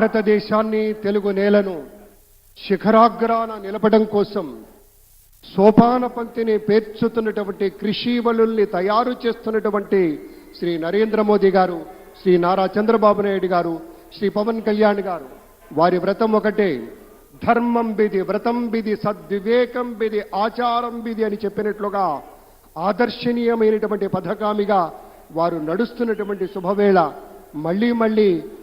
భారతదేశాన్ని తెలుగు నేలను శిఖరాగ్రాన నిలపడం కోసం సోపాన పంక్తిని పేర్చుతున్నటువంటి కృషి వలుల్ని తయారు చేస్తున్నటువంటి శ్రీ నరేంద్ర మోదీ గారు శ్రీ నారా చంద్రబాబు నాయుడు గారు శ్రీ పవన్ కళ్యాణ్ గారు. వారి వ్రతం ఒకటే. ధర్మం బిది వ్రతం బిది సద్వివేకం బిది ఆచారం బిది అని చెప్పినట్లుగా ఆదర్శనీయమైనటువంటి పథకామిగా వారు నడుస్తున్నటువంటి శుభవేళ మళ్ళీ మళ్ళీ